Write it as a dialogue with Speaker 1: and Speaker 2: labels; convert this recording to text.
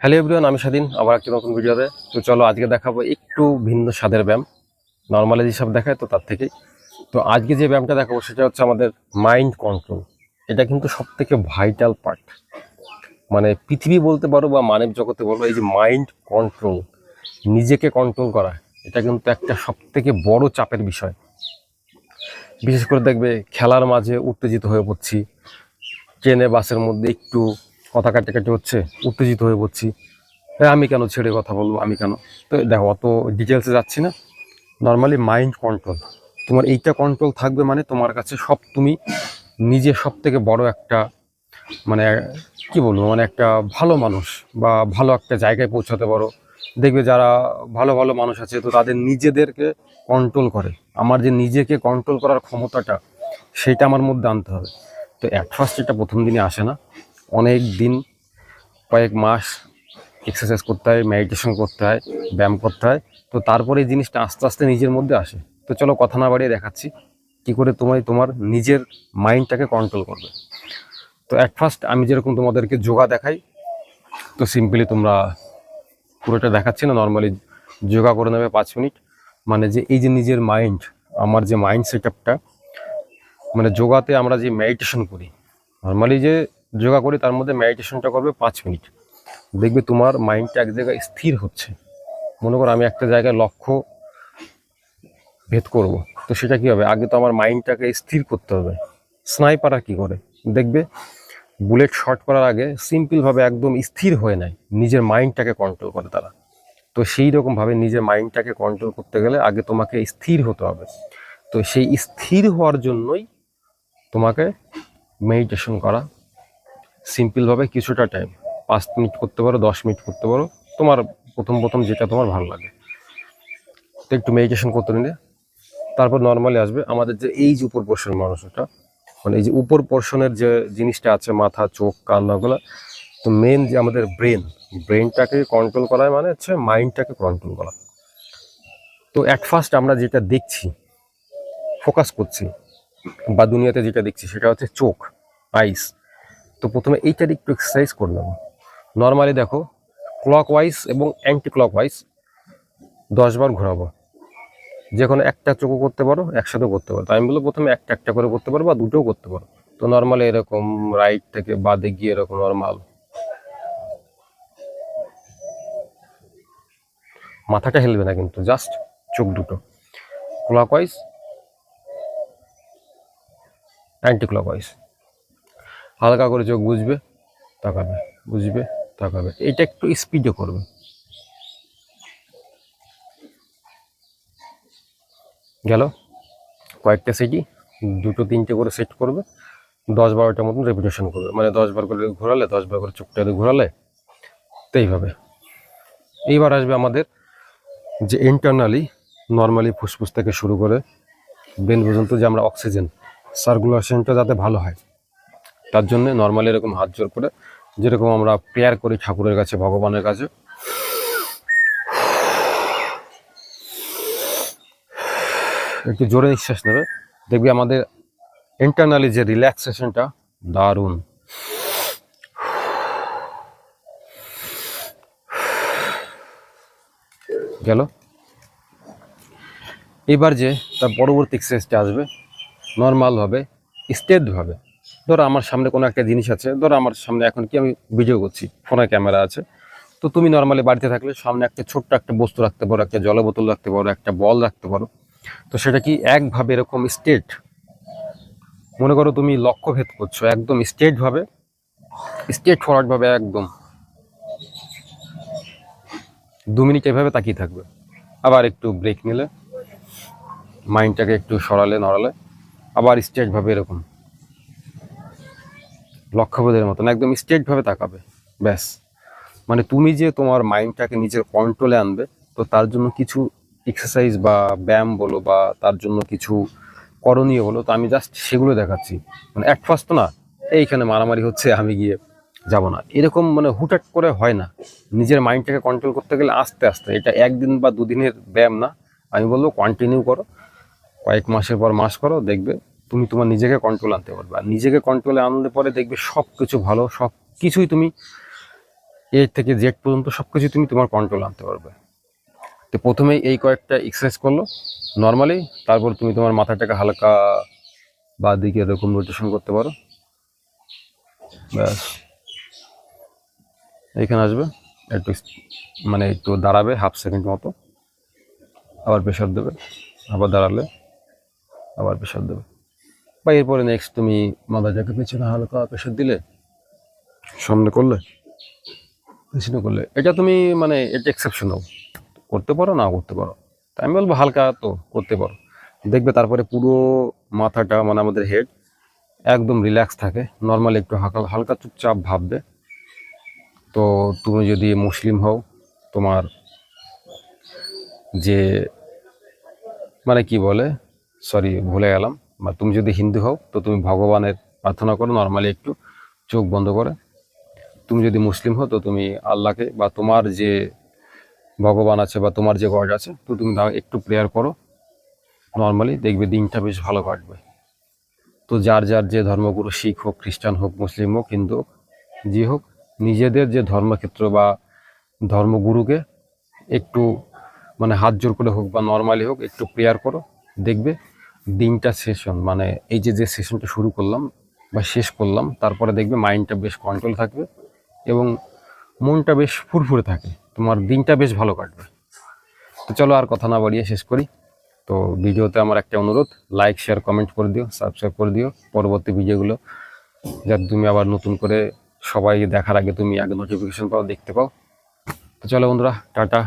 Speaker 1: Hello everyone, আমি স্বাধীন, আবার একটি নতুন ভিডিওতে। তো চলো আজকে দেখাবো একটু ভিন্ন স্বাদের ব্যায়াম। নর্মালি যেসব দেখায় তো তার থেকেই। তো আজকে যে ব্যায়ামটা দেখাবো সেটা হচ্ছে আমাদের মাইন্ড কন্ট্রোল এটা কিন্তু সব থেকে ভাইটাল পার্ট মানে পৃথিবী বলতে পারো বা মানব জগতে বলো, এই যে মাইন্ড কন্ট্রোল নিজেকে কন্ট্রোল করা, এটা কিন্তু একটা সব থেকে বড় চাপের বিষয়। বিশেষ করে দেখবে খেলার মাঝে উত্তেজিত হয়ে পড়ছি ট্রেনে বাসের মধ্যে একটু কথা কাটাকাটি হচ্ছে উত্তেজিত হয়ে পড়ছি। হ্যাঁ আমি কেন ছেড়ে কথা বলব? আমি কেন? তো দেখো, অত ডিটেলসে যাচ্ছি না। নর্মালি মাইন্ড কন্ট্রোল তোমার এইটা কন্ট্রোল থাকবে মানে তোমার কাছে সব তুমি নিজে সব থেকে বড় একটা মানে কি বলব? মানে একটা ভালো মানুষ বা ভালো একটা জায়গায় পৌঁছাতে পারো। দেখবে যারা ভালো ভালো মানুষ আছে, তো তাদের নিজেদেরকে কন্ট্রোল করে। আমার যে নিজেকে কন্ট্রোল করার ক্ষমতাটা, সেটা আমার মধ্যে আনতে হবে। তো অ্যাট ফার্স্ট এটা প্রথম দিনে আসে না। অনেক দিন, কয়েক মাস এক্সারসাইজ করতে হয় মেডিটেশন করতে হয়, ব্যায়াম করতে হয়, তো তারপরে এই জিনিসটা আস্তে আস্তে নিজের মধ্যে আসে। তো চলো কথা না বাড়িয়ে দেখাচ্ছি কী করে তোমায়, তোমার নিজের মাইন্ডটাকে কন্ট্রোল করবে। তো অ্যাট ফার্স্ট আমি যেরকম তোমাদেরকে যোগা দেখাই, তো সিম্পলি তোমরা পুরোটা দেখাচ্ছি না নর্মালি যোগা করে নেবে পাঁচ মিনিট। মানে যে এই যে নিজের মাইন্ড আমার যে মাইন্ড সেট মানে যোগাতে আমরা যে মেডিটেশন করি নর্মালি যে যোগা করে তার মধ্যে মেডিটেশনটা করবে পাঁচ মিনিট। দেখবে তোমার মাইন্ডটা এক জায়গায় স্থির হচ্ছে। মনে করো আমি একটা জায়গায় লক্ষ্য ভেদ করব। তো সেটা কি হবে? আগে তো আমার মাইন্ডটাকে স্থির করতে হবে। স্নাইপাররা কি করে? দেখবে বুলেট শট করার আগে সিম্পলভাবে একদম স্থির হয়ে নেয়। নিজের মাইন্ডটাকে কন্ট্রোল করে তারা। তো সেই রকমভাবে নিজের মাইন্ডটাকে কন্ট্রোল করতে গেলে আগে তোমাকে স্থির হতে হবে। তো সেই স্থির হওয়ার জন্যই তোমাকে মেডিটেশন করা সিম্পলভাবে কিছুটা টাইম পাঁচ মিনিট করতে পারো, দশ মিনিট করতে পারো, তোমার প্রথম প্রথম যেটা তোমার ভালো লাগে। তো একটু মেডিটেশন করতে নিলে, তারপর নর্মালি আসবে আমাদের যে এই যে উপর পোর্শন মানুষটা মানে এই যে উপর পোর্শনের যে জিনিসটা আছে, মাথা, চোখ, কান ওগুলো তো মেন যে আমাদের ব্রেন ব্রেনটাকে কন্ট্রোল করা মানে হচ্ছে মাইন্ডটাকে কন্ট্রোল করা। তো অ্যাট ফার্স্ট আমরা যেটা দেখছি ফোকাস করছি, বা দুনিয়াতে যেটা দেখছি, সেটা হচ্ছে চোখ আইস তো প্রথমে এইটার একটু এক্সারসাইজ করে নেব। নর্মালি দেখো ক্লক ওয়াইজ এবং অ্যান্টি ক্লক ওয়াইজ দশবার ঘোরাবো। যে কোনো একটা চোখও করতে পারো, একসাথেও করতে পারো। তো আমি বলব প্রথমে একটা একটা করে করতে পারো বা দুটোও করতে পারো। তো নর্মালি এরকম রাইট থেকে বাদে গিয়ে এরকম নর্মাল মাথাটা হেলবে না কিন্তু জাস্ট চোখ দুটো। Clockwise anticlockwise হালকা করে চোখ বুঝবে তাকাবে বুঝবে, তাকাবে। এটা একটু স্পিডে করবে। গেল? কয়েকটা সেটই দুটো তিনটে করে সেট করবে, দশ বারোটার মতন রেপুটেশন করবে। মানে দশ বার করে ঘোরালে, দশ বার করে চোখটা ঘোরালে, তো এইভাবে। এইবার আসবে আমাদের যে ইন্টারনালি নর্মালি ফুসফুস থেকে শুরু করে বেন পর্যন্ত যে আমরা অক্সিজেন সার্কুলেশনটা যাতে ভালো হয়। তার জন্য নর্মালি এরকম হাত জোর করে যেরকম আমরা প্রেয়ার করি ঠাকুরের কাছে, ভগবানের কাছে। একটু জোরে নিঃশ্বাস নেবে। দেখবি আমাদের ইন্টারনালি যে রিল্যাক্সেশনটা দারুণ। গেল। এবার যে তার পরবর্তী এক্সারসাইজটা আসবে নর্মালভাবে স্টেটভাবে ধরো আমার সামনে কোনো একটা জিনিস আছে, ধরো আমার সামনে এখন কি আমি ভিডিও করছি, ফোনে ক্যামেরা আছে। তো তুমি নর্মালি বাড়িতে থাকলে সামনে একটা ছোট্ট একটা বস্তু রাখতে পারো, একটা জল বোতল রাখতে পারো, একটা বল রাখতে পারো। তো সেটা কি একভাবে এরকম স্টেট মনে করো তুমি লক্ষ্য ভেদ করছ, একদম স্টেটভাবে স্টেট ফরওয়ার্ডভাবে একদম। দু মিনিট এভাবে তাকিয়ে থাকবে। আবার একটু ব্রেক নিলে মাইন্ডটাকে একটু সরালে, নড়ালে, আবার স্ট্রেটভাবে এরকম। লক্ষ্যবোধের মতন, একদম স্ট্রেটভাবে তাকাবে, ব্যাস। মানে তুমি যে তোমার মাইন্ডটাকে নিজের কন্ট্রোলে আনবে, তো তার জন্য কিছু এক্সারসাইজ বা ব্যায়াম বলো বা তার জন্য কিছু করণীয় বলো, তো আমি জাস্ট সেগুলো দেখাচ্ছি। মানে এক ফার্স্ট না, এইখানে মারামারি হচ্ছে, আমি গিয়ে যাব না। এরকম মানে হুটহাট করে হয় না। নিজের মাইন্ডটাকে কন্ট্রোল করতে গেলে আস্তে আস্তে। এটা একদিন বা দুদিনের ব্যায়াম না, আমি বলব কন্টিনিউ করো। কয়েক মাসের পর মাস করো, দেখবে তুমি তোমার নিজেকে কন্ট্রোল আনতে পারবে। আর নিজেকে কন্ট্রোলে আনলে পরে দেখবে সব কিছু ভালো সব কিছুই তুমি এ থেকে জেড পর্যন্ত সব কিছু তুমি তোমার কন্ট্রোল আনতে পারবে। তো প্রথমেই এই কয়েকটা এক্সারসাইজ করল নর্মালি তারপর তুমি তোমার মাথাটাকে হালকা বা দিকে এরকম রোটেশন করতে পারো। ব্যাস। এইখানে আসবে, একটু মানে একটু দাঁড়াবে হাফ সেকেন্ড মতো। আবার প্রেশার দেবে, আবার দাঁড়ালে আবার প্রেশার দেবে। বা এরপরে নেক্সট তুমি মাথাটাকে পেছনে হালকা প্রেশার দিলে? সামনে করলে? পেছনে করলে। এটা তুমি মানে এটা এক্সেপশনাল করতে পারো না করতে পারো? তাই আমি বলব হালকা তো করতে পারো। দেখবে তারপরে পুরো মাথাটা মানে আমাদের হেড একদম রিল্যাক্স থাকে। নর্মালি একটু হালকা হালকা চুপচাপ ভাববে তো তুমি যদি মুসলিম হও তোমার যে মানে কি বলে? সরি ভুলে গেলাম। বা তুমি যদি হিন্দু হও, তো তুমি ভগবানের প্রার্থনা করো নর্মালি একটু চোখ বন্ধ করে। তুমি যদি মুসলিম হও, তো তুমি আল্লাহকে বা তোমার যে ভগবান আছে বা তোমার যে গড আছে, তো তুমি একটু প্রেয়ার করো। নর্মালি দেখবে দিনটা বেশ ভালো কাটবে। তো যার যার যে ধর্মগুরু শিখ হোক, খ্রিস্টান হোক, মুসলিম হোক, হিন্দু হোক, যে হোক, নিজেদের যে ধর্মক্ষেত্র বা ধর্মগুরুকে একটু মানে হাত জোর করে হোক বা নর্মালি হোক একটু প্রেয়ার করো। দেখবে দিনটা সেশন মানে এই যে যে সেশনটা শুরু করলাম বা শেষ করলাম, তারপরে দেখবে মাইন্ডটা বেশ কন্ট্রোল থাকবে এবং মনটা বেশ ফুরফুরে থাকে। তোমার দিনটা বেশ ভালো কাটবে। তো চলো আর কথা না বাড়িয়ে শেষ করি। তো ভিডিওতে আমার একটা অনুরোধ লাইক শেয়ার কমেন্ট করে দিও সাবস্ক্রাইব করে দিও। পরবর্তী ভিডিওগুলো যাতে তুমি আবার নতুন করে সবাই দেখার আগে তুমি আগে নোটিফিকেশন পাও, দেখতে পাও। তো চলো বন্ধুরা, টাটা